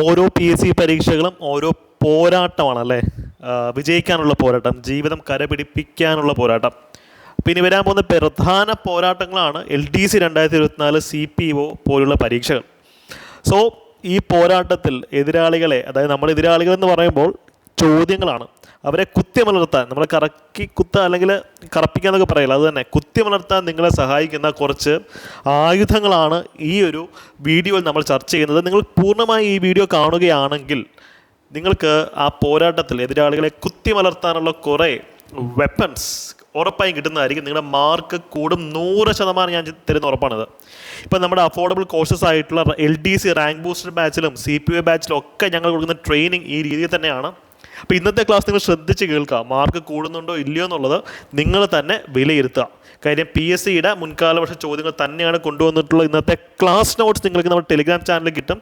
ഓരോ P S C പരീക്ഷകളും ഓരോ പോരാട്ടമാണല്ലേ? വിജയിക്കാനുള്ള പോരാട്ടം ജീവിതം കരപിടിപ്പിക്കാനുള്ള പോരാട്ടം. പിന്നെ വരാൻ പോകുന്ന പ്രധാന പോരാട്ടങ്ങളാണ് എൽ ഡി സി രണ്ടായിരത്തി ഇരുപത്തിനാല് സി പി ഒ പോലുള്ള പരീക്ഷകൾ. സോ ഈ പോരാട്ടത്തിൽ എതിരാളികളെ അതായത് നമ്മൾ എതിരാളികൾ എന്ന് പറയുമ്പോൾ ചോദ്യങ്ങളാണ്. അവരെ കുത്തിയമലർത്താൻ നമ്മളെ കറക്കി കുത്ത അല്ലെങ്കിൽ കറപ്പിക്കുക എന്നൊക്കെ പറയില്ല അത് തന്നെ. കുത്തിമലർത്താൻ നിങ്ങളെ സഹായിക്കുന്ന കുറച്ച് ആയുധങ്ങളാണ് ഈ ഒരു വീഡിയോയിൽ നമ്മൾ ചർച്ച ചെയ്യുന്നത്. നിങ്ങൾ പൂർണമായി ഈ വീഡിയോ കാണുകയാണെങ്കിൽ നിങ്ങൾക്ക് ആ പോരാട്ടത്തിൽ എതിരാളികളെ കുത്തിമലർത്താനുള്ള കുറേ വെപ്പൺസ് ഉറപ്പായും കിട്ടുന്നതായിരിക്കും. നിങ്ങളുടെ മാർക്ക് കൂടും നൂറ് ശതമാനം ഞാൻ തരുന്ന ഉറപ്പാണിത്. ഇപ്പം നമ്മുടെ അഫോർഡബിൾ കോഴ്സസ് ആയിട്ടുള്ള L D C rank booster ബാച്ചിലും C P O ബാച്ചിലും ഒക്കെ ഞങ്ങൾ കൊടുക്കുന്ന ട്രെയിനിങ് ഈ രീതിയിൽ തന്നെയാണ്. അപ്പോൾ ഇന്നത്തെ ക്ലാസ് നിങ്ങൾ ശ്രദ്ധിച്ച് കേൾക്കുക മാർക്ക് കൂടുന്നുണ്ടോ ഇല്ലയോ എന്നുള്ളത് നിങ്ങൾ തന്നെ വിലയിരുത്തുക. കാര്യം പി എസ് സിയുടെ മുൻകാല വർഷ ചോദ്യങ്ങൾ തന്നെയാണ് കൊണ്ടുവന്നിട്ടുള്ള ഇന്നത്തെ ക്ലാസ് നോട്ട്സ് നിങ്ങൾക്ക് നമ്മുടെ ടെലിഗ്രാം ചാനലിൽ കിട്ടും.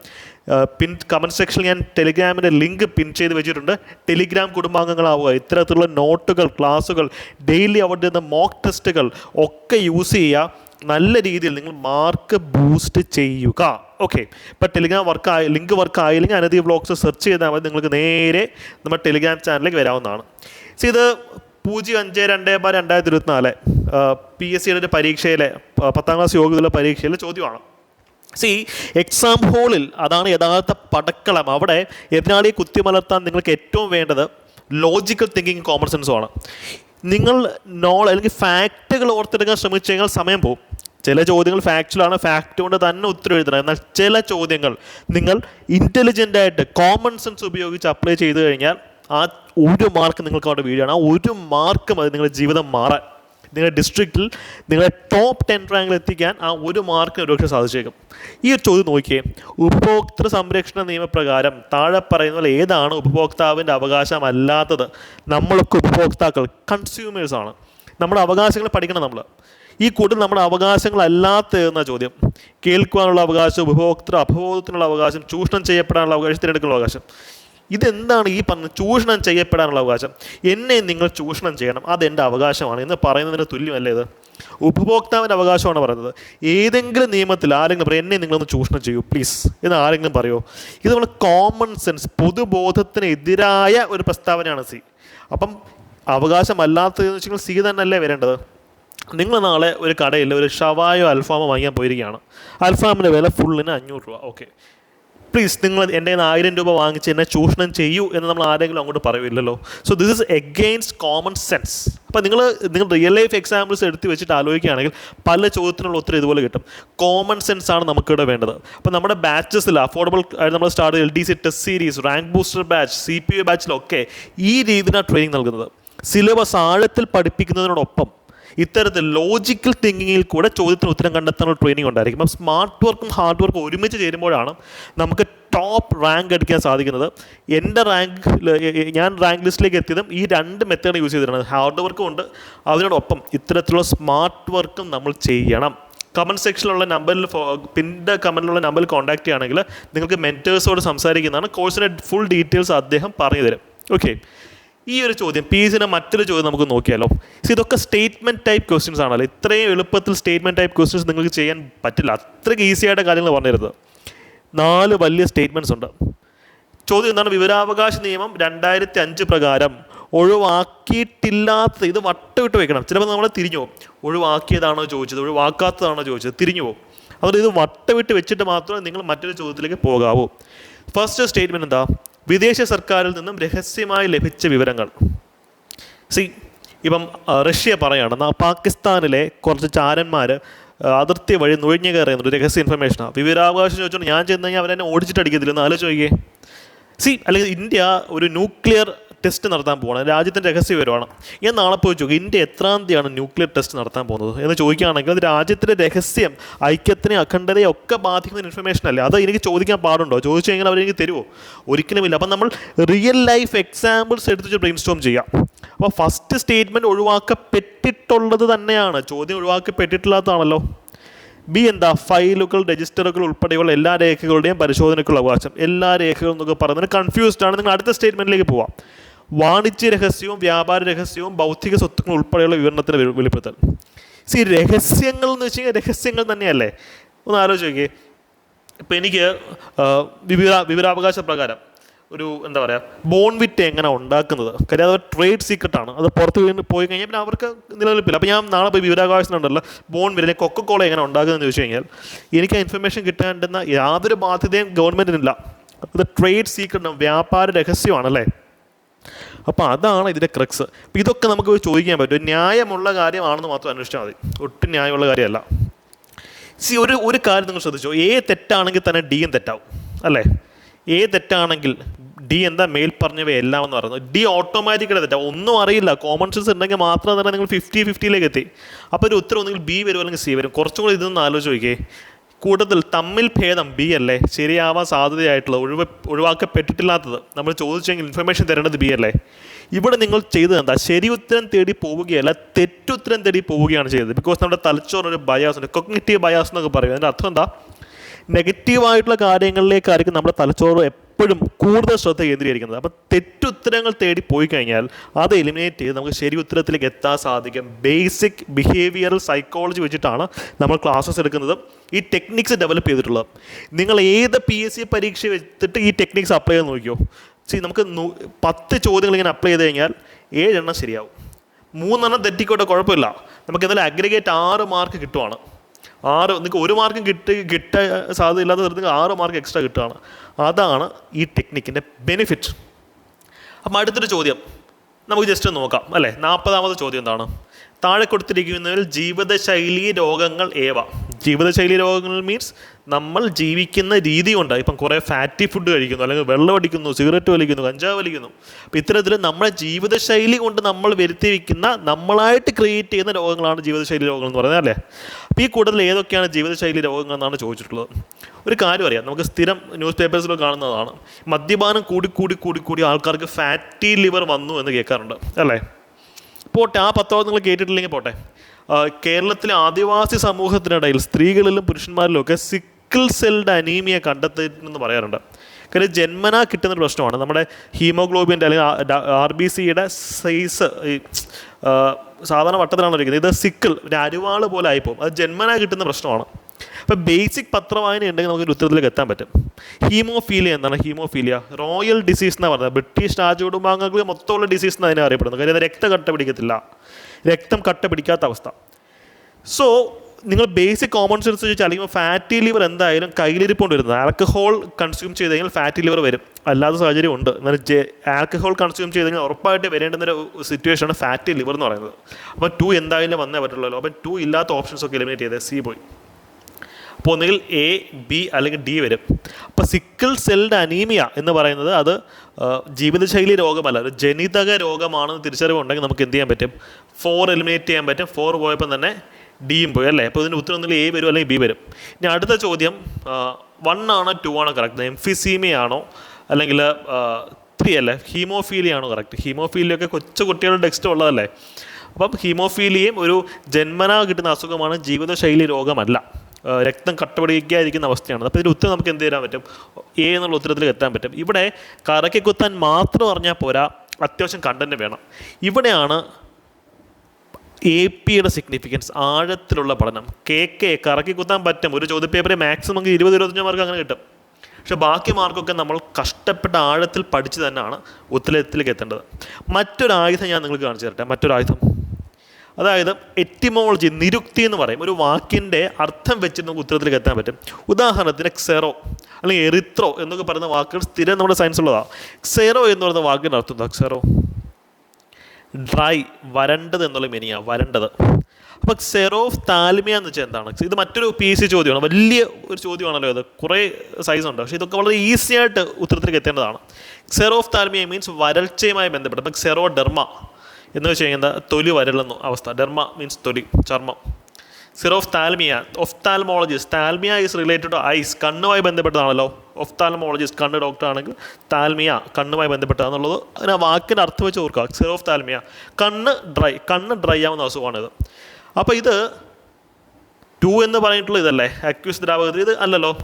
പിൻ കമന്റ് സെക്ഷനിൽ ഞാൻ ടെലിഗ്രാമിന്റെ ലിങ്ക് പിൻ ചെയ്ത് വെച്ചിട്ടുണ്ട്. ടെലിഗ്രാം കുടുംബാംഗങ്ങളാവുക ഇത്തരത്തിലുള്ള നോട്ടുകൾ ക്ലാസ്സുകൾ ഡെയിലി അവിടെ നിന്ന് മോക്ക് ടെസ്റ്റുകൾ ഒക്കെ യൂസ് ചെയ്യുക. നല്ല രീതിയിൽ നിങ്ങൾ മാർക്ക് ബൂസ്റ്റ് ചെയ്യുക. ഓക്കെ ഇപ്പം ടെലിഗ്രാം വർക്ക് ആയി ലിങ്ക് വർക്ക് ആയില്ലെങ്കിൽ അനധി വ്ളോഗ്സ് സെർച്ച് ചെയ്താൽ മതി. നിങ്ങൾക്ക് നേരെ നമ്മുടെ ടെലിഗ്രാം ചാനലിലേക്ക് വരാവുന്നതാണ്. സോ ഇത് പൂജ്യം അഞ്ച് രണ്ട് ബാർ രണ്ടായിരത്തി ഇരുപത്തിനാല് പി എസ് സിയുടെ ഒരു പരീക്ഷയിലെ പത്താം ക്ലാസ് യോഗ്യതയുള്ള പരീക്ഷയിലെ ചോദ്യമാണ്. സി എക്സാം ഹോളിൽ അതാണ് യഥാർത്ഥ പടക്കളം. അവിടെ എതിനാളിയെ കുത്തിമലർത്താൻ നിങ്ങൾക്ക് ഏറ്റവും വേണ്ടത് ലോജിക്കൽ തിങ്കിങ് കോമൺ സെൻസും ആണ്. നിങ്ങൾ നോൾ അല്ലെങ്കിൽ ഫാക്റ്റുകൾ ഓർത്തെടുക്കാൻ ശ്രമിച്ചു കഴിഞ്ഞാൽ സമയം പോകും. ചില ചോദ്യങ്ങൾ ഫാക്ച്വലാണ് ഫാക്റ്റ് കൊണ്ട് തന്നെ ഉത്തരം എഴുതണം. എന്നാൽ ചില ചോദ്യങ്ങൾ നിങ്ങൾ ഇന്റലിജന്റ് ആയിട്ട് കോമൺ സെൻസ് ഉപയോഗിച്ച് അപ്ലൈ ചെയ്ത് കഴിഞ്ഞാൽ ആ ഒരു മാർക്ക് നിങ്ങൾക്ക് അവിടെ വീഴാണ് ആ ഒരു മാർക്ക് മതി നിങ്ങളുടെ ജീവിതം മാറാൻ. നിങ്ങളുടെ ഡിസ്ട്രിക്റ്റിൽ നിങ്ങളെ ടോപ്പ് ടെൻ റാങ്കിൽ എത്തിക്കാൻ ആ ഒരു മാർക്ക് ഒരുപക്ഷെ സാധിച്ചേക്കും. ഈ ഒരു ചോദ്യം നോക്കിയേ. ഉപഭോക്തൃ സംരക്ഷണ നിയമപ്രകാരം താഴെ പറയുന്ന പോലെ ഏതാണ് ഉപഭോക്താവിന്റെ അവകാശമല്ലാത്തത്? നമ്മളൊക്കെ ഉപഭോക്താക്കൾ കൺസ്യൂമേഴ്സാണ് നമ്മുടെ അവകാശങ്ങൾ പഠിക്കണം നമ്മൾ. ഈ കൂട്ടത്തിൽ നമ്മുടെ അവകാശങ്ങളല്ലാത്ത എന്ന ചോദ്യം? കേൾക്കുവാനുള്ള അവകാശം ഉപഭോക്തൃ അപബോധത്തിനുള്ള അവകാശം ചൂഷണം ചെയ്യപ്പെടാനുള്ള അവകാശം തിരഞ്ഞെടുക്കാനുള്ള അവകാശം. ഇതെന്താണ് ഈ പറഞ്ഞ ചൂഷണം ചെയ്യപ്പെടാനുള്ള അവകാശം? എന്നെ നിങ്ങൾ ചൂഷണം ചെയ്യണം. അതെന്റെ അവകാശമാണ് എന്ന് പറയുന്നതിന് തുല്യമല്ലേ ഇത്? ഉപഭോക്താവിന്റെ അവകാശമാണ് പറയുന്നത്. ഏതെങ്കിലും നിയമത്തിൽ ആരെങ്കിലും പറയും എന്നെ നിങ്ങളൊന്ന് ചൂഷണം ചെയ്യൂ പ്ലീസ് എന്ന് ആരെങ്കിലും പറയുമോ ഇത് നമ്മൾ കോമൺ സെൻസ് പൊതുബോധത്തിനെതിരായ ഒരു പ്രസ്താവനയാണ് സി. അപ്പം അവകാശമല്ലാത്തതെന്ന് വെച്ചാൽ സി തന്നെയല്ലേ വരേണ്ടത്? നിങ്ങൾ നാളെ ഒരു കടയിൽ ഒരു ഷവായോ അൽഫാമോ വാങ്ങിയാൽ പോയിരിക്കുകയാണ്. അൽഫാമിന്റെ വില ഫുള്ളിന് അഞ്ഞൂറ് രൂപ. ഓക്കെ പ്ലീസ് നിങ്ങൾ എന്റെ നിന്ന് ആയിരം രൂപ വാങ്ങിച്ച് എന്നെ ചൂഷണം ചെയ്യൂ എന്ന് നമ്മൾ ആരെങ്കിലും അങ്ങോട്ട് പറയുമില്ലല്ലോ so this is against common sense അപ്പോൾ നിങ്ങൾ നിങ്ങൾ റിയൽ ലൈഫ് എക്സാമ്പിൾസ് എടുത്ത് വെച്ചിട്ട് ആലോചിക്കുകയാണെങ്കിൽ പല ചോദ്യത്തിനുള്ള ഉത്തരം ഇതുപോലെ കിട്ടും. കോമൺ സെൻസ് ആണ് നമുക്കിവിടെ വേണ്ടത്. അപ്പോൾ നമ്മുടെ ബാച്ചസിൽ അഫോർഡബിൾ ആയിട്ട് നമ്മൾ start L D C test series rank booster batch C P U ബാച്ചിലൊക്കെ ഈ രീതിയിലാണ് ട്രെയിനിങ് നൽകുന്നത്. സിലബസ് ആഴത്തിൽ പഠിപ്പിക്കുന്നതിനോടൊപ്പം ഇത്തരത്തിൽ ലോജിക്കൽ തിങ്കിങ്ങിൽ കൂടെ ചോദ്യത്തിന് ഉത്തരം കണ്ടെത്താനുള്ള ട്രെയിനിങ് ഉണ്ടായിരിക്കും. അപ്പം സ്മാർട്ട് വർക്കും ഹാർഡ് വർക്കും ഒരുമിച്ച് ചേരുമ്പോഴാണ് നമുക്ക് ടോപ്പ് റാങ്ക് എടുക്കാൻ സാധിക്കുന്നത്. എന്റെ റാങ്ക് ഞാൻ റാങ്ക് ലിസ്റ്റിലേക്ക് എത്തിയതും ഈ രണ്ട് മെത്തേഡ് യൂസ് ചെയ്തിട്ടാണ് ഹാർഡ് വർക്കും ഉണ്ട്. അതിനോടൊപ്പം ഇത്തരത്തിലുള്ള സ്മാർട്ട് വർക്കും നമ്മൾ ചെയ്യണം. കമന്റ് സെക്ഷനിലുള്ള നമ്പറിൽ പിന്റെ കമന്റിലുള്ള നമ്പറിൽ കോൺടാക്ട് ചെയ്യുകയാണെങ്കിൽ നിങ്ങൾക്ക് മെന്റേഴ്സോട് സംസാരിക്കുന്നതാണ്. കോഴ്സിന്റെ ഫുൾ ഡീറ്റെയിൽസ് അദ്ദേഹം പറഞ്ഞു തരും ഓക്കെ ഈ ഒരു ചോദ്യം പി എസിന്റെ മറ്റൊരു ചോദ്യം നമുക്ക് നോക്കിയാലോ. സോ ഇതൊക്കെ സ്റ്റേറ്റ്മെന്റ് ടൈപ്പ് ക്വസ്റ്റ്യൻസ് ആണല്ലോ. ഇത്രയും എളുപ്പത്തിൽ സ്റ്റേറ്റ്മെന്റ് ടൈപ്പ് ക്വസ്റ്റ്യൻസ് നിങ്ങൾക്ക് ചെയ്യാൻ പറ്റില്ല. അത്രയ്ക്ക് ഈസി ആയിട്ട് കാര്യങ്ങൾ പറഞ്ഞിരുന്നത്. നാല് വലിയ സ്റ്റേറ്റ്മെന്റ്സ് ഉണ്ട്. ചോദ്യം എന്താണ്? വിവരാവകാശ നിയമം രണ്ടായിരത്തി അഞ്ച് പ്രകാരം ഒഴിവാക്കിയിട്ടില്ലാത്ത ഇത് വട്ടമിട്ട് വെക്കണം. ചിലപ്പോൾ നമ്മൾ തിരിഞ്ഞു പോകും. ഒഴിവാക്കിയതാണോ ചോദിച്ചത്? ഒഴിവാക്കാത്തതാണോ ചോദിച്ചത്? തിരിഞ്ഞു പോകും. അതുകൊണ്ട് ഇത് വട്ടമിട്ട് വെച്ചിട്ട് മാത്രമേ നിങ്ങൾ മറ്റൊരു ചോദ്യത്തിലേക്ക് പോകാവൂ. ഫസ്റ്റ് സ്റ്റേറ്റ്മെന്റ് എന്താ? വിദേശ സർക്കാരിൽ നിന്നും രഹസ്യമായി ലഭിച്ച വിവരങ്ങൾ. സി ഇപ്പം റഷ്യ പറയാണ് പാകിസ്ഥാനിലെ കുറച്ച് ചാരന്മാർ അതിർത്തി വഴി നുഴഞ്ഞു കയറുന്ന ഒരു രഹസ്യ ഇൻഫർമേഷനാണ് വിവരാവകാശം ചോദിച്ചുകൊണ്ട് ഞാൻ ചെന്ന് കഴിഞ്ഞാൽ അവരെന്നെ ഓടിച്ചിട്ട് അടിക്കത്തില്ലെന്ന് ആലോചിച്ച് സി അല്ലെങ്കിൽ ഇന്ത്യ ഒരു ന്യൂക്ലിയർ ടെസ്റ്റ് നടത്താൻ പോകണം രാജ്യത്തിന്റെ രഹസ്യ വിവരമാണ്. ഞാൻ നാളെ പോയി ചോദിക്കും ഇന്ത്യ എത്രാം തീയതിയാണ് ന്യൂക്ലിയർ ടെസ്റ്റ് നടത്താൻ പോകുന്നത്? എന്ന് ചോദിക്കുകയാണെങ്കിൽ അത് രാജ്യത്തിന്റെ രഹസ്യം ഐക്യത്തിനെ അഖണ്ഡതയെ ഒക്കെ ബാധിക്കുന്ന ഇൻഫർമേഷൻ അല്ലേ? അത് എനിക്ക് ചോദിക്കാൻ പാടുണ്ടോ? ചോദിച്ചു കഴിഞ്ഞാൽ അവരെനിക്ക് തരുമോ ഒരിക്കലുമില്ല. അപ്പം നമ്മൾ റിയൽ ലൈഫ് എക്സാമ്പിൾസ് എടുത്ത് ബ്രെയിൻ സ്റ്റോം ചെയ്യാം. അപ്പോൾ ഫസ്റ്റ് സ്റ്റേറ്റ്മെന്റ് ഒഴിവാക്കപ്പെട്ടിട്ടുള്ളത് തന്നെയാണ്. ചോദ്യം ഒഴിവാക്കപ്പെട്ടിട്ടില്ലാത്തതാണല്ലോ. ബി എന്താ? ഫയലുകൾ രജിസ്റ്ററുകൾ ഉൾപ്പെടെയുള്ള എല്ലാ രേഖകളുടെയും പരിശോധനയ്ക്കുള്ള അവകാശം. എല്ലാ രേഖകളും എന്നൊക്കെ പറയുന്നത് കൺഫ്യൂസ്ഡ് ആണ്. നിങ്ങൾ അടുത്ത സ്റ്റേറ്റ്മെന്റിലേക്ക് പോവാം. വാണിജ്യ രഹസ്യവും വ്യാപാര രഹസ്യവും ബൗദ്ധിക സ്വത്തുക്കൾ ഉൾപ്പെടെയുള്ള വിവരണത്തിന് വെളി- വെളിപ്പെടുത്തൽ. സി രഹസ്യങ്ങൾ എന്ന് വെച്ച് കഴിഞ്ഞാൽ രഹസ്യങ്ങൾ തന്നെയല്ലേ? ഒന്ന് ആലോചിച്ച് നോക്കിയേ. ഇപ്പം എനിക്ക് വിവര വിവരാവകാശ പ്രകാരം ഒരു എന്താ പറയുക ബോൺവിറ്റ് എങ്ങനെ ഉണ്ടാക്കുന്നത്? കാര്യം അത് ട്രേഡ് സീക്രട്ടാണ് അത് പുറത്ത് പോയി കഴിഞ്ഞാൽ പിന്നെ അവർക്ക് നിലനിൽപ്പില്ല. അപ്പോൾ ഞാൻ നാളെ പോയി ബോൺ കൊക്ക കോള എങ്ങനെ ഉണ്ടാക്കുന്നതെന്ന് ചോദിച്ചു കഴിഞ്ഞാൽ എനിക്ക് ആ ഇൻഫർമേഷൻ കിട്ടാണ്ടെന്ന യാതൊരു ബാധ്യതയും ഗവൺമെന്റിനില്ല അത് ട്രേഡ് സീക്രട്ടാണ് വ്യാപാര രഹസ്യമാണല്ലേ അപ്പോൾ അതാണ് ഇതിന്റെ ക്രക്സ് അപ്പോൾ ഇതൊക്കെ നമുക്ക് ചോദിക്കാൻ പറ്റും. ന്യായമുള്ള കാര്യമാണെന്ന് മാത്രം അന്വേഷിച്ചാൽ മതി. ഒട്ടും ന്യായമുള്ള കാര്യമല്ല. സി ഒരു ഒരു കാര്യം നിങ്ങൾ ശ്രദ്ധിച്ചോ. എ തെറ്റാണെങ്കിൽ തന്നെ ഡിയും തെറ്റാവും. അല്ലേ? എ തെറ്റാണെങ്കിൽ ഡി എന്താ? മേൽ പറഞ്ഞവയെല്ലാം എന്ന് പറയുന്നത്. ഡി ഓട്ടോമാറ്റിക്കലി തെറ്റാവും. ഒന്നും അറിയില്ല. കോമൺ സെൻസ് ഉണ്ടെങ്കിൽ മാത്രം തന്നെ നിങ്ങൾ ഫിഫ്റ്റി ഫിഫ്റ്റിയിലേക്ക് എത്തി. അപ്പോൾ ഒരു ഉത്തരം ഒന്നെങ്കിൽ ബി വരും അല്ലെങ്കിൽ സി വരും. കുറച്ചും കൂടി ഇതൊന്ന് ആലോചിച്ച് നോക്കിയേ. കൂട്ടത്തിൽ തമ്മിൽ ഭേദം ബി അല്ലേ? ശരിയാവാൻ സാധ്യതയായിട്ടുള്ള ഒഴിവ് ഒഴിവാക്കപ്പെട്ടിട്ടില്ലാത്തത്. നമ്മൾ ചോദിച്ചെങ്കിൽ ഇൻഫർമേഷൻ തരേണ്ടത് ബി അല്ലേ? ഇവിടെ നിങ്ങൾ ചെയ്തത് എന്താ ശരി ഉത്തരം തേടി പോവുകയല്ല തെറ്റുത്തരം തേടി പോവുകയാണ് ചെയ്തത്. ബിക്കോസ് നമ്മുടെ തലച്ചോറിന് ഒരു ബയാസ് ഉണ്ട്. കൊഗ്നറ്റീവ് ബയാസ് എന്നൊക്കെ പറയും. അതിന്റെ അർത്ഥം എന്താ? നെഗറ്റീവായിട്ടുള്ള കാര്യങ്ങളിലേക്കായിരിക്കും നമ്മുടെ തലച്ചോറ് എപ്പോഴും കൂടുതൽ ശ്രദ്ധ കേന്ദ്രീകരിക്കുന്നത്. അപ്പോൾ തെറ്റുത്തരങ്ങൾ തേടി പോയി കഴിഞ്ഞാൽ അത് എലിമിനേറ്റ് ചെയ്ത് നമുക്ക് ശരി ഉത്തരത്തിലേക്ക് എത്താൻ സാധിക്കും. ബേസിക് ബിഹേവിയറൽ സൈക്കോളജി വെച്ചിട്ടാണ് നമ്മൾ ക്ലാസ്സസ് എടുക്കുന്നത്. ഈ ടെക്നിക്സ് ഡെവലപ്പ് ചെയ്തിട്ടുള്ളത്. നിങ്ങൾ ഏത് പി എസ് സി പരീക്ഷ വെച്ചിട്ട് ഈ ടെക്നിക്സ് അപ്ലൈ ചെയ്ത് നോക്കിയോ? സി നമുക്ക് പത്ത് ചോദ്യങ്ങൾ ഇങ്ങനെ അപ്ലൈ ചെയ്ത് കഴിഞ്ഞാൽ ഏഴെണ്ണം ശരിയാവും. മൂന്നെണ്ണം തെറ്റിക്കോട്ടെ കുഴപ്പമില്ല. നമുക്ക് എന്തായാലും അഗ്രിഗേറ്റ് ആറ് മാർക്ക് കിട്ടുവാണ്. ആറ് നിങ്ങൾക്ക് ഒരു മാർക്കും കിട്ടി കിട്ടാൻ സാധ്യതയില്ലാത്ത തരത്തിൽ ആറ് മാർക്ക് എക്സ്ട്രാ കിട്ടുകയാണ് അതാണ് ഈ ടെക്നിക്കിന്റെ ബെനിഫിറ്റ് അപ്പം അടുത്തൊരു ചോദ്യം. നമുക്ക് ജസ്റ്റ് നോക്കാം അല്ലേ? നാൽപ്പതാമത് ചോദ്യം എന്താണ്? താഴെ കൊടുത്തിരിക്കുന്നതിൽ ജീവിതശൈലി രോഗങ്ങൾ ഏവ? ജീവിതശൈലി രോഗങ്ങൾ മീൻസ് നമ്മൾ ജീവിക്കുന്ന രീതി കൊണ്ട് ഇപ്പം കുറേ ഫാറ്റി ഫുഡ് കഴിക്കുന്നു അല്ലെങ്കിൽ വെള്ളം അടിക്കുന്നു സിഗരറ്റ് വലിക്കുന്നു കഞ്ചാവ് വലിക്കുന്നു. അപ്പം ഇത്തരത്തിൽ നമ്മുടെ ജീവിതശൈലി കൊണ്ട് നമ്മൾ വരുത്തി വയ്ക്കുന്ന നമ്മളായിട്ട് ക്രിയേറ്റ് ചെയ്യുന്ന രോഗങ്ങളാണ് ജീവിതശൈലി രോഗങ്ങൾ എന്ന് പറയുന്നത് അല്ലേ? അപ്പോൾ ഈ കൂടുതൽ ഏതൊക്കെയാണ് ജീവിതശൈലി രോഗങ്ങൾ എന്നാണ് ചോദിച്ചിട്ടുള്ളത്. ഒരു കാര്യം അറിയാം. നമുക്ക് സ്ഥിരം ന്യൂസ് പേപ്പേഴ്സിൽ കാണുന്നതാണ്. മദ്യപാനം കൂടി കൂടി കൂടി കൂടി ആൾക്കാർക്ക് ഫാറ്റി ലിവർ വന്നു എന്ന് കേൾക്കാറുണ്ട്. അല്ലേ? പോട്ടെ ആ പത്തോളം നിങ്ങൾ കേട്ടിട്ടില്ലെങ്കിൽ പോട്ടെ. കേരളത്തിലെ ആദിവാസി സമൂഹത്തിനിടയിൽ സ്ത്രീകളിലും പുരുഷന്മാരിലും ഒക്കെ സിക്കിൾ സെൽഡ് അനീമിയ കണ്ടെത്തുന്നെന്ന് പറയാറുണ്ട്. കാര്യം ജന്മന കിട്ടുന്ന ഒരു പ്രശ്നമാണ്. നമ്മുടെ ഹീമോഗ്ലോബിന്റെ അല്ലെങ്കിൽ ആർ ബി സിയുടെ സൈസ് ഈ സാധാരണ വട്ടത്തിലാണ് ഇരിക്കുന്നത്. ഇത് സിക്കിൾ ഒരു അരിവാൾ പോലെ ആയിപ്പോവും. അത് ജന്മന കിട്ടുന്ന പ്രശ്നമാണ്. അപ്പം ബേസിക് പത്രവായന ഉണ്ടെങ്കിൽ നമുക്ക് ഉത്തരത്തിലേക്ക് എത്താൻ പറ്റും. ഹീമോഫീലിയ എന്താണ്? ഹീമോഫീലിയ. റോയൽ ഡിസീസ് എന്നാണ് പറയുന്നത്. ബ്രിട്ടീഷ് രാജകുടുംബാംഗങ്ങൾക്ക് മൊത്തമുള്ള ഡിസീസ് എന്ന് അതിനെ അറിയപ്പെടുന്നത് കാര്യം രക്തം കട്ട പിടിക്കത്തില്ല രക്തം കട്ട പിടിക്കാത്ത അവസ്ഥ. സോ നിങ്ങൾ ബേസിക് കോമൺ സെൻസ് ചോദിച്ചാൽ അല്ലെങ്കിൽ ഫാറ്റി ലിവർ എന്തായാലും കയ്യിലിരിപ്പുകൊണ്ട് വരുന്നത് ആൽക്കഹോൾ കൺസ്യൂം ചെയ്ത് കഴിഞ്ഞാൽ ഫാറ്റി ലിവർ വരും. അല്ലാത്ത സാഹചര്യം ഉണ്ട്. എന്നാൽ ജെ ആൽക്കഹോൾ കൺസ്യൂം ചെയ്ത് കഴിഞ്ഞാൽ ഉറപ്പായിട്ട് വരേണ്ടുന്ന ഒരു സിറ്റുവേഷനാണ് ഫാറ്റി ലിവർ എന്ന് പറയുന്നത്. അപ്പോൾ ടു എന്തായാലും വന്നേ പറ്റുള്ളൂ. അപ്പം ടു ഇല്ലാത്ത ഓപ്ഷൻസ് ഒക്കെ എലിമിനേറ്റ് ചെയ്തത് സി പോയി. അപ്പോൾ ഒന്നുകിൽ എ ബി അല്ലെങ്കിൽ ഡി വരും. അപ്പോൾ സിക്കിൾ സെൽഡ് അനീമിയ എന്ന് പറയുന്നത് അത് ജീവിതശൈലി രോഗമല്ല ഒരു ജനിതക രോഗമാണെന്ന് തിരിച്ചറിവുണ്ടെങ്കിൽ നമുക്ക് എന്ത് ചെയ്യാൻ പറ്റും? ഫോർ എലിമിനേറ്റ് ചെയ്യാൻ പറ്റും. ഫോർ പോയപ്പോൾ തന്നെ ഡിയും പോയി അല്ലേ? അപ്പോൾ ഇതിന് ഉത്തരം ഒന്നുകിൽ എ വരും അല്ലെങ്കിൽ ബി വരും. ഇനി അടുത്ത ചോദ്യം വൺ ആണോ ടു ആണോ കറക്റ്റ് എംഫിസീമിയ ആണോ? അല്ലെങ്കിൽ ത്രീ അല്ലേ? ഹീമോഫീലിയ ആണോ കറക്റ്റ് ഹീമോഫീലിയൊക്കെ കൊച്ചു കുട്ടികളുടെ ടെക്സ്റ്റ് ഉള്ളതല്ലേ? അപ്പം ഹീമോഫീലിയയും ഒരു ജന്മനാ കിട്ടുന്ന അസുഖമാണ് ജീവിതശൈലി രോഗമല്ല. രക്തം കട്ടപിടിക്കാതിരിക്കുന്ന അവസ്ഥയാണ് അപ്പോൾ ഇതിന്റെ ഉത്തരം നമുക്ക് എന്ത് ചെയ്യാൻ പറ്റും? എ എന്നുള്ള ഉത്തരത്തിലേക്ക് എത്താൻ പറ്റും. ഇവിടെ കറക്കി കുത്താൻ മാത്രം അറിഞ്ഞാൽ പോരാ അത്യാവശ്യം കണ്ടന്റ് വേണം. ഇവിടെയാണ് എ പിയുടെ സിഗ്നിഫിക്കൻസ് ആഴത്തിലുള്ള പഠനം. കെ കെ കറക്കി കുത്താൻ പറ്റും. ഒരു ചോദ്യപേപ്പറിൽ മാക്സിമം നമുക്ക് ഇരുപത് ഇരുപത്തഞ്ച് മാർക്ക് അങ്ങനെ കിട്ടും. പക്ഷെ ബാക്കി മാർക്കൊക്കെ നമ്മൾ കഷ്ടപ്പെട്ട ആഴത്തിൽ പഠിച്ച് തന്നെയാണ് ഉത്തരത്തിലേക്ക് എത്തേണ്ടത്. മറ്റൊരു ആയുധം ഞാൻ നിങ്ങൾക്ക് കാണിച്ചു തരട്ടെ. മറ്റൊരു ആയുധം അതായത് എറ്റിമോളജി നിരുക്തി എന്ന് പറയും. ഒരു വാക്കിന്റെ അർത്ഥം വെച്ച് നമുക്ക് ഉത്തരത്തിലേക്ക് എത്താൻ പറ്റും. ഉദാഹരണത്തിന് ക്സെറോ അല്ലെങ്കിൽ എറിത്രോ എന്നൊക്കെ പറയുന്ന വാക്കുകൾ സ്ഥിരം നമ്മുടെ സയൻസ് ഉള്ളതാണ് ക്സെറോ എന്ന് പറയുന്ന വാക്കിന്റെ അർത്ഥം എന്താ? ക്സെറോ ഡ്രൈ വരണ്ടത് എന്നുള്ള മീനിങ്ങാണ് വരണ്ടത്. അപ്പോൾ സെറോഫ് താൽമിയ എന്ന് വെച്ചാൽ എന്താണ്? ഇത് മറ്റൊരു പി എസ് സി ചോദ്യമാണ്. വലിയ ഒരു ചോദ്യമാണല്ലോ ഇത്. കുറേ സൈസ് ഉണ്ട്. പക്ഷേ ഇതൊക്കെ വളരെ ഈസി ആയിട്ട് ഉത്തരത്തിലേക്ക് എത്തേണ്ടതാണ്. സെറോഫ് താൽമിയ മീൻസ് വരൾച്ചയുമായി ബന്ധപ്പെട്ട്. അപ്പം സെറോ ഡെർമ എന്ന് വെച്ച് കഴിഞ്ഞാൽ തൊലി വരളുന്നു അവസ്ഥ. ഡെർമ മീൻസ് തൊലി ചർമ്മം. താൽമിയ ഒഫ്താൽമോളജിസ്റ്റ് താൽമിയ ഈസ് റിലേറ്റഡ് ടു ഐസ് കണ്ണുമായി ബന്ധപ്പെട്ടതാണല്ലോ. ഒഫ്താൽമോളജിസ്റ്റ് കണ്ണ് ഡോക്ടർ ആണെങ്കിൽ താൽമിയ കണ്ണുമായി ബന്ധപ്പെട്ടതാണെന്നുള്ളത് അതിന് ആ വാക്കിന്റെ അർത്ഥം വെച്ച് ഓർക്കുക. സിറോഫ് താൽമിയ കണ്ണ് ഡ്രൈ കണ്ണ് ഡ്രൈ ആവുന്ന അസുഖമാണിത്. അപ്പോൾ ഇത് ടു എന്ന് പറഞ്ഞിട്ടുള്ള ഇതല്ലേ? അക്യൂസ് ദ്രാവകത്തിൽ ഇത് അല്ലല്ലോ.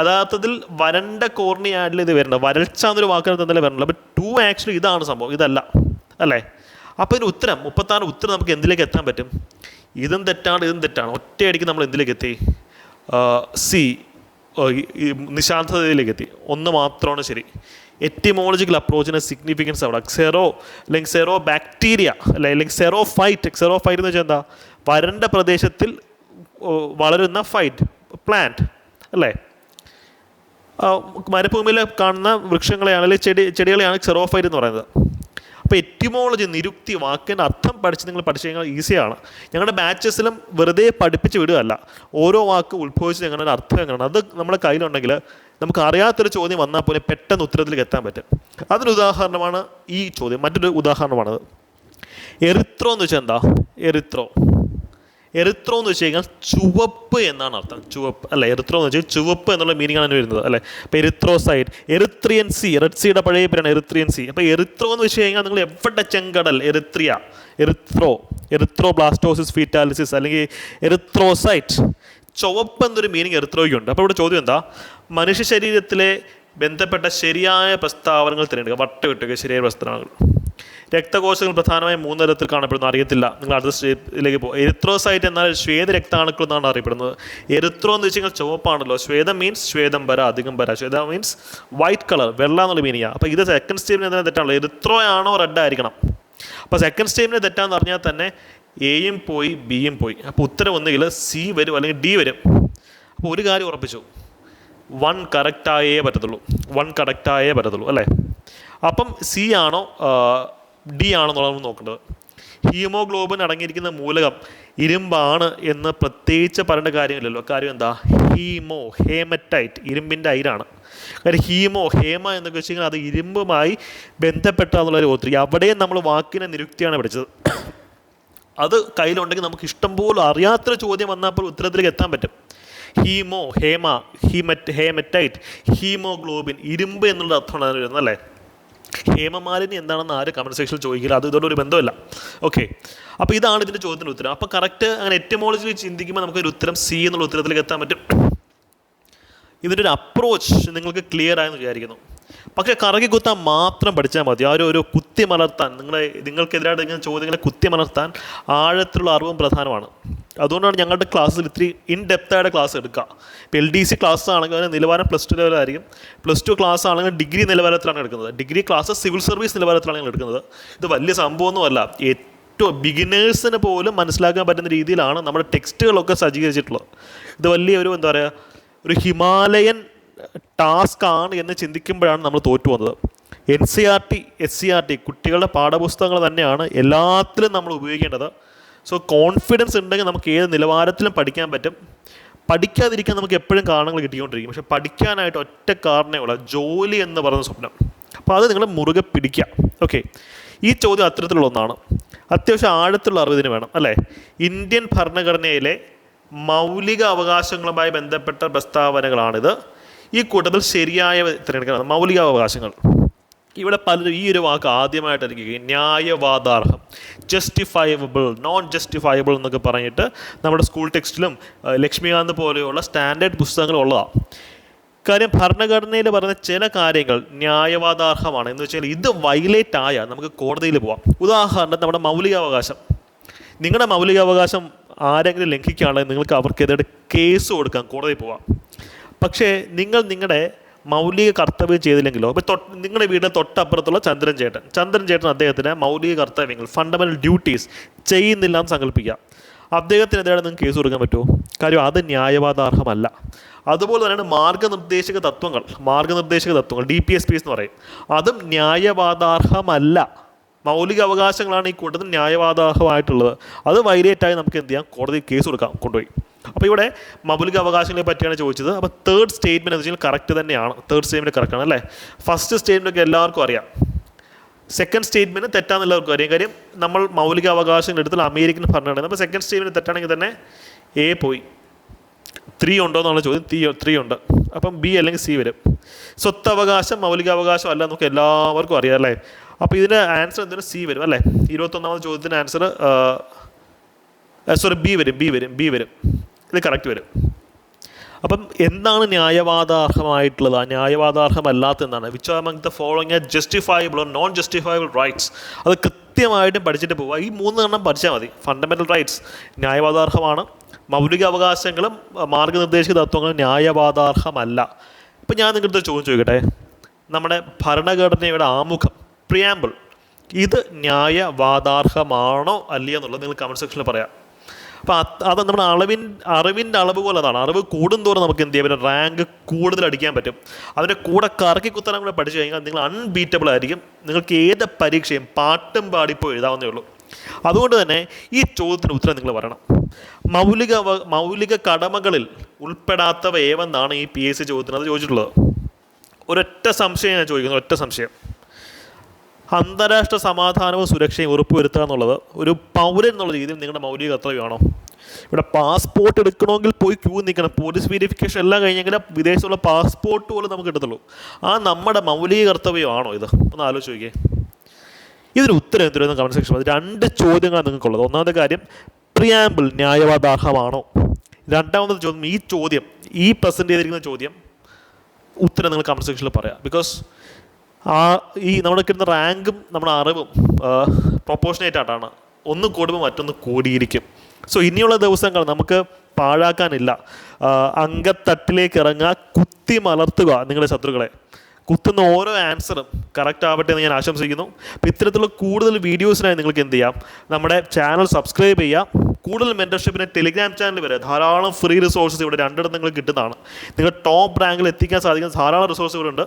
യഥാർത്ഥത്തിൽ വരണ്ട കോർണിയാഡിൽ ഇത് വരണ്ട വരൾച്ച എന്നൊരു വാക്കിനകത്ത് എന്തായാലും വരണല്ലോ അപ്പോൾ ടു ആക്ച്വലി ഇതാണ് സംഭവം. ഇതല്ല. അല്ലേ? അപ്പോൾ ഇതിന് ഉത്തരം മുപ്പത്താറ് ഉത്തരം നമുക്ക് എന്തിലേക്ക് എത്താൻ പറ്റും? ഇതും തെറ്റാണ് ഇതും തെറ്റാണ്. ഒറ്റയടിക്ക് നമ്മൾ എന്തിലേക്ക് എത്തി? സി നിശാന്തതയിലേക്ക് എത്തി. ഒന്ന് മാത്രമാണ് ശരി. എറ്റിമോളജിക്കൽ അപ്രോച്ചിന് സിഗ്നിഫിക്കൻസ് അവിടെ. സെറോ അല്ലെങ്കിൽ സെറോ ബാക്ടീരിയ അല്ലെ അല്ലെങ്കിൽ സെറോ ഫൈറ്റ് സെറോ ഫൈറ്റ് എന്ന് വെച്ചാൽ എന്താ? വരണ്ട പ്രദേശത്തിൽ വളരുന്ന ഫൈറ്റ് പ്ലാന്റ് അല്ലേ? മരുഭൂമിയിൽ കാണുന്ന വൃക്ഷങ്ങളെയാണ് അല്ലെങ്കിൽ ചെടി ചെടികളെയാണ് സെറോഫൈറ്റ് എന്ന് പറയുന്നത്. അപ്പോൾ എറ്റിമോളജി നിരുക്തി വാക്കിന്റെ അർത്ഥം പഠിച്ച് നിങ്ങൾ പഠിച്ചു കഴിഞ്ഞാൽ ഈസിയാണ് ഞങ്ങളുടെ ബാച്ചസിലും വെറുതെ പഠിപ്പിച്ച് വിടുകയല്ല. ഓരോ വാക്ക് ഉത്ഭവിച്ച് ഞങ്ങളുടെ അർത്ഥം എങ്ങനെയാണ്. അത് നമ്മുടെ കയ്യിലുണ്ടെങ്കിൽ നമുക്ക് അറിയാത്തൊരു ചോദ്യം വന്നാൽ പോലും പെട്ടെന്ന് ഉത്തരത്തിലേക്ക് എത്താൻ പറ്റും. അതിന് ഉദാഹരണമാണ് ഈ ചോദ്യം. മറ്റൊരു ഉദാഹരണമാണത്. എറിത്രോ എന്ന് വെച്ചാൽ എന്താ? എറിത്രോ. എറിത്രോ എന്ന് വെച്ച് കഴിഞ്ഞാൽ ചുവപ്പ് എന്നാണ് അർത്ഥം. ചുവപ്പ് അല്ല? എറിത്രോ എന്ന് വെച്ചാൽ ചുവപ്പ് എന്നുള്ള മീനിങ് ആണ് വരുന്നത് അല്ലേ? അപ്പോൾ എറിത്രോസൈഡ് എറിത്രിയൻ സി റെഡ് സിയുടെ പഴയ പേരാണ് എറിത്രിയൻ സി അപ്പോൾ എറിത്രോ എന്ന് വെച്ച് കഴിഞ്ഞാൽ നിങ്ങൾ എവിടെ ചെങ്കടൽ? Eritrea erythro erythro blastosis fetalis അല്ലെങ്കിൽ എറിത്രോസൈറ്റ് ചുവപ്പ് എന്നൊരു മീനിങ് എറിത്രോയ്ക്കുണ്ട് അപ്പോൾ ഇവിടെ ചോദ്യം എന്താ? മനുഷ്യ ശരീരത്തിലെ ബന്ധപ്പെട്ട ശരിയായ പ്രസ്താവനകൾ തിരഞ്ഞെടുക്കുക. വട്ടമിട്ടുക ശരിയായ പ്രസ്താവനകൾ. രക്തകോശങ്ങൾ പ്രധാനമായും മൂന്ന് തരത്തിൽ കാണപ്പെടുന്നു. അറിയത്തില്ല. നിങ്ങൾ അടുത്ത സ്റ്റേപ്പിലേക്ക് പോകും എരിത്രോസൈറ്റ് എന്നാൽ ശ്വേത രക്താണുക്കൾ എന്നാണ് അറിയപ്പെടുന്നത്. എരിത്രോ എന്ന് വെച്ച് കഴിഞ്ഞാൽ ചുവപ്പാണല്ലോ. ശ്വേതം മീൻസ് ശ്വേതം വര അധികം വര. ശ്വേത മീൻസ് വൈറ്റ് കളർ വെള്ള എന്നുള്ള മീനിങ്ങാണ് അപ്പോൾ ഇത് സെക്കൻഡ് സ്റ്റേപ്പിന് എന്താണ് തെറ്റാണല്ലോ എരിത്രോ ആണോ റെഡ് ആയിരിക്കണം. അപ്പോൾ സെക്കൻഡ് സ്റ്റേപ്പിന് തെറ്റാന്ന് പറഞ്ഞാൽ തന്നെ എയും പോയി ബിയും പോയി. അപ്പോൾ ഉത്തരം ഒന്നുകിൽ സി വരും അല്ലെങ്കിൽ ഡി വരും. അപ്പോൾ ഒരു കാര്യം ഉറപ്പിച്ചു. വൺ കറക്റ്റായേ പറ്റത്തുള്ളൂ. വൺ കറക്റ്റായേ പറ്റത്തുള്ളൂ. അല്ലേ? അപ്പം സി ആണോ ഡി ആണെന്നുള്ളതാണ് നോക്കേണ്ടത്. ഹീമോഗ്ലോബിൻ അടങ്ങിയിരിക്കുന്ന മൂലകം ഇരുമ്പാണ് എന്ന് പ്രത്യേകിച്ച് പറയേണ്ട കാര്യമില്ലല്ലോ. കാര്യം എന്താ? ഹീമോ ഹേമറ്റൈറ്റ് ഇരുമ്പിന്റെ അയിരാണ്. കാര്യം ഹീമോ ഹേമ എന്നൊക്കെ വെച്ച് കഴിഞ്ഞാൽ അത് ഇരുമ്പുമായി ബന്ധപ്പെട്ട എന്നുള്ളൊരു ഓർത്തിരി അവിടെയും നമ്മൾ വാക്കിനെ നിരുക്തിയാണ് പഠിച്ചത്. അത് കയ്യിലുണ്ടെങ്കിൽ നമുക്ക് ഇഷ്ടം പോലെ അറിയാത്തൊരു ചോദ്യം വന്നാൽ പോലും ഉത്തരത്തിലേക്ക് എത്താൻ പറ്റും. Haemo haema haemat haematite haemoglobin ഇരുമ്പ് എന്നുള്ള അർത്ഥമാണ് അതിന് വരുന്നത് അല്ലേ? ഹേമമാലിനി എന്താണെന്ന് ആര് കമന്റ് സെക്ഷനിൽ ചോദിക്കില്ല. അത് ഇതോടെ ഒരു ബന്ധമില്ല ഓക്കെ അപ്പോൾ ഇതാണ് ഇതിന്റെ ചോദ്യത്തിന്റെ ഉത്തരം. അപ്പോൾ കറക്റ്റ് അങ്ങനെ എറ്റമോളജി ചിന്തിക്കുമ്പോൾ നമുക്കൊരു ഉത്തരം സി എന്നുള്ള ഉത്തരത്തിലേക്ക് എത്താൻ പറ്റും. ഇതിന്റെ ഒരു അപ്രോച്ച് നിങ്ങൾക്ക് ക്ലിയർ ആയെന്ന് വിചാരിക്കുന്നു. പക്ഷേ കറകി കുത്താൻ മാത്രം പഠിച്ചാൽ മതി. ആ ഒരു ഒരു കുത്തി മലർത്താൻ. നിങ്ങളെ നിങ്ങൾക്കെതിരായിട്ട് ഇങ്ങനെ ചോദ്യങ്ങളെ കുത്തി മലർത്താൻ ആഴത്തിലുള്ള അറിവും പ്രധാനമാണ്. അതുകൊണ്ടാണ് ഞങ്ങളുടെ ക്ലാസ്സിൽ ഇത്തിരി ഇൻ ഡെപ്തായിട്ട് ക്ലാസ് എടുക്കുക. ഇപ്പോൾ എൽ ഡി സി ക്ലാസ് ആണെങ്കിൽ അതിന് നിലവാരം പ്ലസ് ടു ലെവലായിരിക്കും. പ്ലസ് ടു ക്ലാസ് ആണെങ്കിൽ ഡിഗ്രി നിലവാരത്തിലാണ് എടുക്കുന്നത്. ഡിഗ്രി ക്ലാസ് സിവിൽ സർവീസ് നിലവാരത്തിലാണ് ഞങ്ങൾ എടുക്കുന്നത്. ഇത് വലിയ സംഭവമൊന്നുമല്ല. ഏറ്റവും ബിഗിനേഴ്സിന് പോലും മനസ്സിലാക്കാൻ പറ്റുന്ന രീതിയിലാണ് നമ്മുടെ ടെക്സ്റ്റുകളൊക്കെ സജ്ജീകരിച്ചിട്ടുള്ളത്. ഇത് വലിയ ഒരു എന്താ പറയുക? ഒരു ഹിമാലയൻ ടാസ്ക് ആണ് എന്ന് ചിന്തിക്കുമ്പോഴാണ് നമ്മൾ തോറ്റു വന്നത് N C R T S C R T കുട്ടികളുടെ പാഠപുസ്തകങ്ങൾ തന്നെയാണ് എല്ലാത്തിലും നമ്മൾ ഉപയോഗിക്കേണ്ടത്. സോ കോൺഫിഡൻസ് ഉണ്ടെങ്കിൽ നമുക്ക് ഏത് നിലവാരത്തിലും പഠിക്കാൻ പറ്റും. പഠിക്കാതിരിക്കാൻ നമുക്ക് എപ്പോഴും കാരണങ്ങൾ കിട്ടിക്കൊണ്ടിരിക്കും. പക്ഷെ പഠിക്കാനായിട്ട് ഒറ്റ കാരണമേ ഉള്ളൂ. ജോലി എന്ന് പറയുന്ന സ്വപ്നം. അപ്പോൾ അത് നിങ്ങൾ മുറുകെ പിടിക്കുക. ഓക്കെ ഈ ചോദ്യം അത്തരത്തിലുള്ള ഒന്നാണ്. അത്യാവശ്യം ആഴത്തിലുള്ള അറിവ് ഇതിന് വേണം അല്ലേ? ഇന്ത്യൻ ഭരണഘടനയിലെ മൗലിക അവകാശങ്ങളുമായി ബന്ധപ്പെട്ട പ്രസ്താവനകളാണിത്. ഈ കൂട്ടത്തിൽ ശരിയായ തിരഞ്ഞെടുക്കണം മൗലികാവകാശങ്ങൾ. ഇവിടെ പലരും ഈ ഒരു വാക്ക് ആദ്യമായിട്ട് എനിക്ക് ന്യായവാദാർഹം. ജസ്റ്റിഫയബിൾ നോൺ ജസ്റ്റിഫയബിൾ എന്നൊക്കെ പറഞ്ഞിട്ട് നമ്മുടെ സ്കൂൾ ടെക്സ്റ്റിലും ലക്ഷ്മികാന്ത് പോലെയുള്ള സ്റ്റാൻഡേർഡ് പുസ്തകങ്ങളും ഉള്ളതാണ്. കാര്യം ഭരണഘടനയിൽ പറഞ്ഞ ചില കാര്യങ്ങൾ ന്യായവാദാർഹമാണ്. എന്ന് വെച്ചാൽ ഇത് വയലേറ്റ് ആയാൽ നമുക്ക് കോടതിയിൽ പോവാം. ഉദാഹരണത്തിന് നമ്മുടെ മൗലികാവകാശം. നിങ്ങളുടെ മൗലികാവകാശം ആരെങ്കിലും ലംഘിക്കുകയാണെങ്കിൽ നിങ്ങൾക്ക് അവർക്കെതിരെ കേസ് കൊടുക്കാം കോടതിയിൽ പോവാം. പക്ഷേ നിങ്ങൾ നിങ്ങളുടെ മൗലിക കർത്തവ്യം ചെയ്തില്ലെങ്കിലോ ഇപ്പോൾ തൊട്ട് നിങ്ങളുടെ വീടിന് തൊട്ടപ്പുറത്തുള്ള ചന്ദ്രൻ ചേട്ടൻ. ചന്ദ്രൻ ചേട്ടൻ അദ്ദേഹത്തിന് മൗലിക കർത്തവ്യങ്ങൾ ഫണ്ടമെന്റൽ ഡ്യൂട്ടീസ് ചെയ്യുന്നില്ല എന്ന് സങ്കല്പിക്കുക. അദ്ദേഹത്തിനെതിരെ നിങ്ങൾക്ക് കേസ് കൊടുക്കാൻ പറ്റുമോ? കാര്യം അത് ന്യായവാദാർഹമല്ല. അതുപോലെ തന്നെയാണ് മാർഗനിർദ്ദേശക തത്വങ്ങൾ മാർഗനിർദ്ദേശക തത്വങ്ങൾ ഡി പി എസ് പി എന്ന് പറയും. അതും ന്യായവാദാർഹമല്ല. മൗലിക അവകാശങ്ങളാണ് ഈ കൂട്ടത്തിൽ ന്യായവാദാർഹമായിട്ടുള്ളത്. അത് വൈലേറ്റായി നമുക്ക് എന്ത് ചെയ്യാം? കോടതി കേസ് കൊടുക്കാം കൊണ്ടുപോയി. അപ്പോൾ ഇവിടെ മൗലിക അവകാശങ്ങളെ പറ്റിയാണ് ചോദിച്ചത്. അപ്പോൾ തേർഡ് സ്റ്റേറ്റ്മെന്റ് എന്ന് വെച്ചാൽ കറക്റ്റ് തന്നെയാണ്. തേർഡ് സ്റ്റേറ്റ്മെന്റ് ആണ് അല്ലേ? ഫസ്റ്റ് സ്റ്റേറ്റ്മെന്റ് ഒക്കെ എല്ലാവർക്കും അറിയാം. സെക്കൻഡ് സ്റ്റേറ്റ്മെന്റ് തെറ്റാന്നുള്ളവർക്കും അറിയാം. കാര്യം നമ്മൾ മൗലിക അവകാശങ്ങൾ എടുത്താൽ അമേരിക്കൻ ഭരണഘടന. അപ്പോൾ സെക്കൻഡ് സ്റ്റേറ്റ്മെന്റ് തെറ്റാണെങ്കിൽ തന്നെ എ പോയി. ത്രീ ഉണ്ടോ എന്നുള്ള ചോദ്യം. ത്രീ ത്രീ ഉണ്ട്. അപ്പം ബി അല്ലെങ്കിൽ സി വരും. സ്വത്തവകാശം മൗലികാവകാശം അല്ല നമുക്ക് എല്ലാവർക്കും അറിയാം അല്ലേ? അപ്പോൾ ഇതിന്റെ ആൻസർ എന്തിനും സി വരും അല്ലേ? ഇരുപത്തൊന്നാമത് ചോദ്യത്തിന്റെ ആൻസർ സോറി ബി വരും ബി വരും ബി വരും. ഇത് കറക്റ്റ് വരും. അപ്പം എന്താണ് ന്യായവാദാർഹമായിട്ടുള്ളത്? ആ ന്യായവാദാർഹമല്ലാത്ത എന്താണ് which are among the following are justifiable or non justifiable rights അത് കൃത്യമായിട്ടും പഠിച്ചിട്ട് പോവുക. ഈ മൂന്ന് എണ്ണം പഠിച്ചാൽ മതി. ഫണ്ടമെന്റൽ റൈറ്റ്സ് ന്യായവാദാർഹമാണ്. മൗലിക അവകാശങ്ങളും മാർഗനിർദ്ദേശിക തത്വങ്ങളും ന്യായവാദാർഹമല്ല. ഇപ്പം ഞാൻ നിങ്ങളുടെ ചോദ്യം ചോദിക്കട്ടെ? നമ്മുടെ ഭരണഘടനയുടെ ആമുഖം പ്രിയാമ്പിൾ ഇത് ന്യായവാദാർഹമാണോ അല്ലയോ എന്നുള്ളത് നിങ്ങൾ കമന്റ് സെക്ഷനിൽ പറയാം. അപ്പോൾ അത് നമ്മുടെ അളവിൻ അറിവിന്റെ അളവ് പോലെ അതാണ് അറിവ് കൂടുന്തോറും നമുക്ക് എന്ത് പറ്റും? റാങ്ക് കൂടുതൽ അടിക്കാൻ പറ്റും. അതിന്റെ കൂടെ കറക്കി കുത്തനം കൂടെ പഠിച്ചു കഴിഞ്ഞാൽ നിങ്ങൾ അൺബീറ്റബിൾ ആയിരിക്കും. നിങ്ങൾക്ക് ഏത് പരീക്ഷയും പാട്ടും പാടിപ്പോ എഴുതാവുന്നേ ഉള്ളൂ. അതുകൊണ്ട് തന്നെ ഈ ചോദ്യത്തിന് ഉത്തരം നിങ്ങൾ പറയണം. മൗലിക മൗലിക കടമകളിൽ ഉൾപ്പെടാത്തവ ഏവെന്നാണ് ഈ പി എസ് സി ചോദ്യത്തിന് അത് ചോദിച്ചിട്ടുള്ളത്? ഒരൊറ്റ സംശയം ഞാൻ ചോദിക്കുന്നു ഒറ്റ സംശയം. അന്താരാഷ്ട്ര സമാധാനവും സുരക്ഷയും ഉറപ്പുവരുത്തുക എന്നുള്ളത് ഒരു പൗരൻ എന്നുള്ള രീതിയിൽ നിങ്ങളുടെ മൗലിക കർത്തവ്യമാണോ? ഇവിടെ പാസ്പോർട്ട് എടുക്കണമെങ്കിൽ പോയി ക്യൂ നിൽക്കണം. പോലീസ് വെരിഫിക്കേഷൻ എല്ലാം കഴിഞ്ഞെങ്കിൽ വിദേശത്തുള്ള പാസ്പോർട്ട് പോലും നമുക്ക് കിട്ടത്തുള്ളൂ. ആ നമ്മുടെ മൗലിക കർത്തവ്യമാണോ ഇത്? ഒന്ന് ആലോചിച്ച് നോക്കിയേ. ഇതിന് ഉത്തരം എന്തിരുന്ന കമന്റ് സെക്ഷൻ രണ്ട് ചോദ്യങ്ങളാണ് നിങ്ങൾക്കുള്ളത്. ഒന്നാമത്തെ കാര്യം പ്രിയാമ്പിൾ ന്യായവാദാർഹമാണോ? രണ്ടാമത്തെ ചോദ്യം ഈ ചോദ്യം ഈ പ്രസന്റ് ചെയ്തിരിക്കുന്ന ചോദ്യം ഉത്തരം നിങ്ങൾ കമന്റ് സെക്ഷനിൽ പറയാം. ബിക്കോസ് ആ ഈ നമ്മുടെ കിട്ടുന്ന റാങ്കും നമ്മുടെ അറിവും പ്രൊപ്പോർഷനേറ്റ് ആയിട്ടാണ്. ഒന്ന് കൂടുമ്പോൾ മറ്റൊന്ന് കൂടിയിരിക്കും. സോ ഇനിയുള്ള ദിവസങ്ങൾ നമുക്ക് പാഴാക്കാനില്ല. അംഗത്തട്ടിലേക്ക് ഇറങ്ങുക കുത്തി മലർത്തുക നിങ്ങളുടെ ശത്രുക്കളെ. കുത്തുന്ന ഓരോ ആൻസറും കറക്റ്റ് ആവട്ടെ എന്ന് ഞാൻ ആശംസിക്കുന്നു. അപ്പോൾ ഇത്തരത്തിലുള്ള കൂടുതൽ വീഡിയോസിനായി നിങ്ങൾക്ക് എന്ത് ചെയ്യാം? നമ്മുടെ ചാനൽ സബ്സ്ക്രൈബ് ചെയ്യാം കൂടുതൽ മെന്റർഷിപ്പിന് ടെലിഗ്രാം ചാനൽ വരെ ധാരാളം ഫ്രീ റിസോഴ്സസ് ഇവിടെ രണ്ടിടത്ത് നിങ്ങൾക്ക് കിട്ടുന്നതാണ്. നിങ്ങൾ ടോപ്പ് റാങ്കിൽ എത്തിക്കാൻ സാധിക്കുന്ന ധാരാളം റിസോഴ്സ് ഇവിടെ ഉണ്ട്.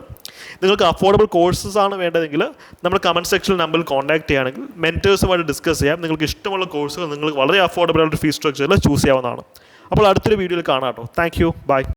നിങ്ങൾക്ക് അഫോർഡബിൾ കോഴ്സസ് ആണ് വേണ്ടതെങ്കിൽ നമ്മൾ കമന്റ് സെക്ഷനിൽ നമ്പറിൽ കോൺടാക്ട് ചെയ്യുകയാണെങ്കിൽ മെന്റേഴ്സുമായിട്ട് ഡിസ്കസ് ചെയ്യാം. നിങ്ങൾക്ക് ഇഷ്ടമുള്ള കോഴ്സുകൾ നിങ്ങൾക്ക് വളരെ അഫോർഡബിൾ ആയിട്ട് ഫീസ് സ്ട്രക്ചറിൽ ചൂസ് ചെയ്യാവുന്നതാണ്. അപ്പോൾ അടുത്തൊരു വീഡിയോയിൽ കാണാം കേട്ടോ. Thank you by